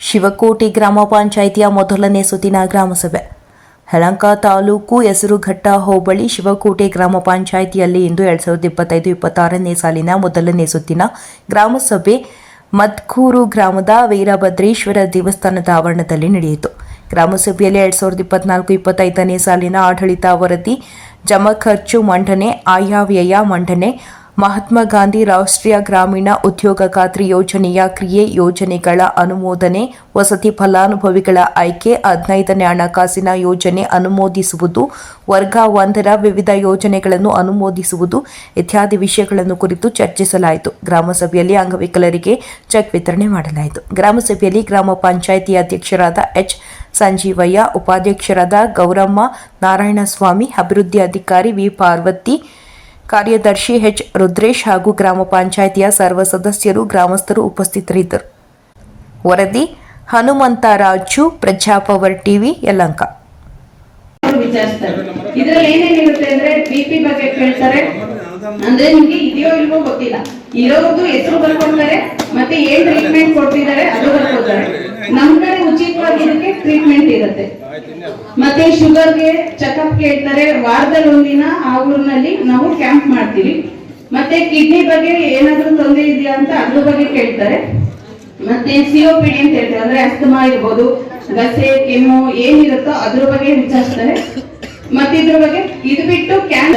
ಶಿವಕೋಟೆ ಗ್ರಾಮ ಪಂಚಾಯಿತಿಯ ಮೊದಲನೇ ಸುತ್ತಿನ ಗ್ರಾಮಸಭೆ. ಯಲಹಂಕ ತಾಲೂಕು ಹೆಸರುಘಟ್ಟ ಹೋಬಳಿ ಶಿವಕೋಟೆ ಗ್ರಾಮ ಪಂಚಾಯಿತಿಯಲ್ಲಿ ಇಂದು ಎರಡು ಸಾವಿರದ ಇಪ್ಪತ್ತೈದು ಇಪ್ಪತ್ತಾರನೇ ಸಾಲಿನ ಮೊದಲನೇ ಸುತ್ತಿನ ಗ್ರಾಮಸಭೆ ಮದ್ಕೂರು ಗ್ರಾಮದ ವೀರಭದ್ರೇಶ್ವರ ದೇವಸ್ಥಾನದ ಆವರಣದಲ್ಲಿ ನಡೆಯಿತು. ಗ್ರಾಮಸಭೆಯಲ್ಲಿ ಎರಡು ಸಾವಿರದ ಇಪ್ಪತ್ನಾಲ್ಕು ಇಪ್ಪತ್ತೈದನೇ ಸಾಲಿನ ಆಡಳಿತ ವರದಿ ಜಮಖರ್ಚು ಮಂಡನೆ, ಆಯವ್ಯಯ ಮಂಡನೆ ಮಹಾತ್ಮ ಗಾಂಧಿ ರಾಷ್ಟ್ರೀಯ ಗ್ರಾಮೀಣ ಉದ್ಯೋಗ ಖಾತ್ರಿ ಯೋಜನೆಯ ಕ್ರಿಯೆ ಯೋಜನೆಗಳ ಅನುಮೋದನೆ, ವಸತಿ ಫಲಾನುಭವಿಗಳ ಆಯ್ಕೆ, ಹದಿನೈದನೇ ಹಣಕಾಸಿನ ಯೋಜನೆ ಅನುಮೋದಿಸುವುದು, ವರ್ಗ ಒಂದರ ವಿವಿಧ ಯೋಜನೆಗಳನ್ನು ಅನುಮೋದಿಸುವುದು ಇತ್ಯಾದಿ ವಿಷಯಗಳನ್ನು ಕುರಿತು ಚರ್ಚಿಸಲಾಯಿತು. ಗ್ರಾಮಸಭೆಯಲ್ಲಿ ಅಂಗವಿಕಲರಿಗೆ ಚೆಕ್ ವಿತರಣೆ ಮಾಡಲಾಯಿತು. ಗ್ರಾಮಸಭೆಯಲ್ಲಿ ಗ್ರಾಮ ಪಂಚಾಯಿತಿ ಅಧ್ಯಕ್ಷರಾದ ಎಚ್. ಸಂಜೀವಯ್ಯ, ಉಪಾಧ್ಯಕ್ಷರಾದ ಗೌರಮ್ಮ, ನಾರಾಯಣಸ್ವಾಮಿ, ಅಭಿವೃದ್ಧಿ ಅಧಿಕಾರಿ ವಿ. ಪಾರ್ವತಿ ಕಾರ್ಯದರ್ಶಿ ಎಚ್. ರುದ್ರೇಶ್ ಹಾಗೂ ಗ್ರಾಮ ಪಂಚಾಯಿತಿಯ ಸರ್ವ ಸದಸ್ಯರು, ಗ್ರಾಮಸ್ಥರು ಉಪಸ್ಥಿತರಿದ್ದರು. ವರದಿ ಹನುಮಂತರಾಜು ಪ್ರಜಾಪವರ್ ಟಿವಿ, ಯಲಂಕ. ಇದರಲ್ಲಿ ಏನೇನಿರುತ್ತೆ ಅಂದ್ರೆ ಬಿ ಪಿ ಬಗ್ಗೆ ಕೇಳ್ತಾರೆ. ಅಂದ್ರೆ ನಿಮ್ಗೆ ಇದೆಯೋ ಇಲ್ವೋ ಗೊತ್ತಿಲ್ಲ. ಇರೋದು ಹೆಸರು ಬರ್ಕೊಡ್ತಾರೆ, ಮತ್ತೆ ಏನ್ ಟ್ರೀಟ್ಮೆಂಟ್ ಕೊಡ್ತಿದ್ದಾರೆ ಅದು ಬರ್ಕೊಡ್ತಾರೆ. ನಮ್ ಕಡೆ ಉಚಿತವಾಗಿ ಇದಕ್ಕೆ ಟ್ರೀಟ್ಮೆಂಟ್ ಇರುತ್ತೆ. ಮತ್ತೆ ಶುಗರ್ಗೆ ಚೆಕಪ್ ಕೇಳ್ತಾರೆ ವಾರದಲ್ಲಿ ಒಂದಿನ ಆ ಊರಿನಲ್ಲಿ ನಾವು ಕ್ಯಾಂಪ್ ಮಾಡ್ತೀವಿ. ಮತ್ತೆ ಕಿಡ್ನಿ ಬಗ್ಗೆ ಏನಾದ್ರೂ ತೊಂದರೆ ಇದೆಯಾ ಅಂತ ಅದ್ರ ಬಗ್ಗೆ ಕೇಳ್ತಾರೆ. ಮತ್ತೆ ಸಿಒಪಿಡಿ ಅಂತ ಹೇಳ್ತಾರೆ, ಅಂದ್ರೆ ಅಸ್ತಮಾ ಇರ್ಬೋದು, ಗಸೆ, ಕೆಮ್ಮು ಏನಿರುತ್ತೋ ಅದ್ರ ಬಗ್ಗೆ ವಿಚಾರಿಸ್ತಾರೆ. ಮತ್ತೆ ಇದ್ರ ಬಗ್ಗೆ ಇದು ಬಿಟ್ಟು ಕ್ಯಾನ್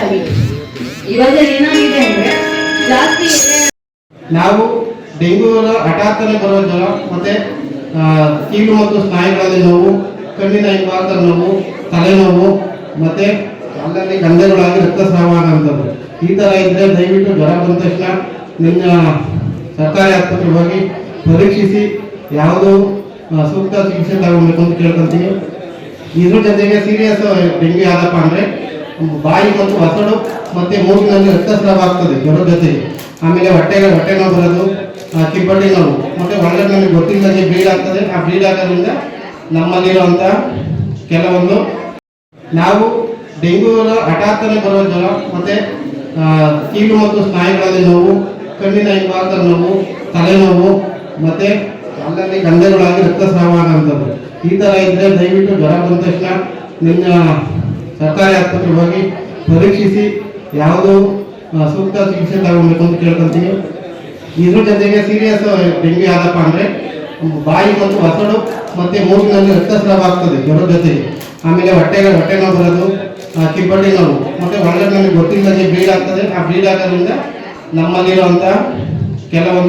ಇವಾಗ ಏನಾಗಿದೆ ಅಂದ್ರೆ ಜಾಸ್ತಿ ನಾವು ಡೆಂಗು ಹಠಾತ್ತನೆ ಬರುವ ಜ್ವರ ಮತ್ತೆ ಕೀಲು ಮತ್ತು ಸ್ನಾಯುಗಳಲ್ಲಿ ನೋವು, ಕಣ್ಣಿನ ಹಿಂಭಾಗದ ನೋವು, ತಲೆನೋವು, ಮತ್ತೆ ಅಲ್ಲಲ್ಲಿ ಗಂಧಗಳಾಗಿ ರಕ್ತಸ್ರಾವ ಆಗುವಂಥದ್ದು ಈ ಥರ ಇದ್ರೆ ದಯವಿಟ್ಟು ಜ್ವರ ಬಂದ ತಕ್ಷಣ ನಿಮ್ಮ ಸರ್ಕಾರಿ ಆಸ್ಪತ್ರೆಗೆ ಹೋಗಿ ಪರೀಕ್ಷಿಸಿ ಯಾವುದು ಸೂಕ್ತ ಚಿಕಿತ್ಸೆ ತಗೊಳ್ಬೇಕು ಅಂತ ಕೇಳ್ಕೊಂತೀವಿ. ಇದ್ರ ಜೊತೆಗೆ ಸೀರಿಯಸ್ ಡೆಂಗ್ಯೂ ಆದಪ್ಪ ಅಂದ್ರೆ, ಬಾಯಿ ಮತ್ತು ಹೊಸಡು ಮತ್ತೆ ಮೂಗಿನಲ್ಲಿ ರಕ್ತಸ್ರಾವ ಆಗ್ತದೆ, ಜ್ವರದ ಜೊತೆಗೆ. ಆಮೇಲೆ ಹೊಟ್ಟೆಗೆ ಹೊಟ್ಟೆ ನೋವು ಬರೋದು ಕಿಬ್ಬಡಿ ನೋವು. ಮತ್ತೆ ಒಳಗಡೆ ನಮಗೆ ಗೊತ್ತಿಲ್ಲದೆ ಬ್ಲೀಡ್ ಆಗ್ತದೆ. ಆ ಬ್ಲೀಡ್ ಆಗೋದ್ರಿಂದ ನಮ್ಮಲ್ಲಿರುವಂತ ಕೆಲವೊಂದು ನಾವು ಡೆಂಗು ಹಠಾತ್ತನೆ ಬರುವ ಜ್ವರ, ಮತ್ತೆ ಕೀಲು ಮತ್ತು ಸ್ನಾಯುಗಳಲ್ಲಿ ನೋವು, ಕಣ್ಣಿನ ಹಿಂಭಾಗದ ನೋವು ತಲೆನೋವು ಮತ್ತೆ ಅಲ್ಲಲ್ಲಿ ಗಂಧಗಳಾಗಿ ರಕ್ತಸ್ರಾವ ಆಗುವಂಥದ್ದು ಈ ಥರ ಇದ್ರೆ ದಯವಿಟ್ಟು ಜ್ವರ ಬಂದ ತಕ್ಷಣ ನಿಮ್ಮ ಸರ್ಕಾರಿ ಆಸ್ಪತ್ರೆಗೆ ಹೋಗಿ ಪರೀಕ್ಷಿಸಿ, ಯಾವುದು ಸೂಕ್ತ ಚಿಕಿತ್ಸೆ ತಗೊಳ್ಬೇಕು ಅಂತ ಕೇಳ್ಕೊಂತೀವಿ ಇದ್ರ ಜೊತೆಗೆ ಸೀರಿಯಸ್ ಡೆಂಗ್ಯೂ ಆದಪ್ಪ ಅಂದ್ರೆ ಬಾಯಿ ಮತ್ತು ಒತ್ತಡು ಮತ್ತೆ ಮೂಗಿನಲ್ಲಿ ರಕ್ತಸ್ರಾವ ಆಗ್ತದೆ ಜ್ವರದ ಜೊತೆಗೆ. ಆಮೇಲೆ ಹೊಟ್ಟೆ ಹೊಟ್ಟೆ ನೋವು ಬರೋದು ಕಿಬ್ಬಡಿ ನೋವು. ಮತ್ತೆ ಒಳಗಡೆ ನಮಗೆ ಗೊತ್ತಿಲ್ಲದೆ ಬ್ಲೀಡ್ ಆಗ್ತದೆ ಆ ಬ್ಲೀಡ್ ಆಗೋದ್ರಿಂದ ನಮ್ಮಲ್ಲಿರುವಂಥ ಕೆಲವೊಂದು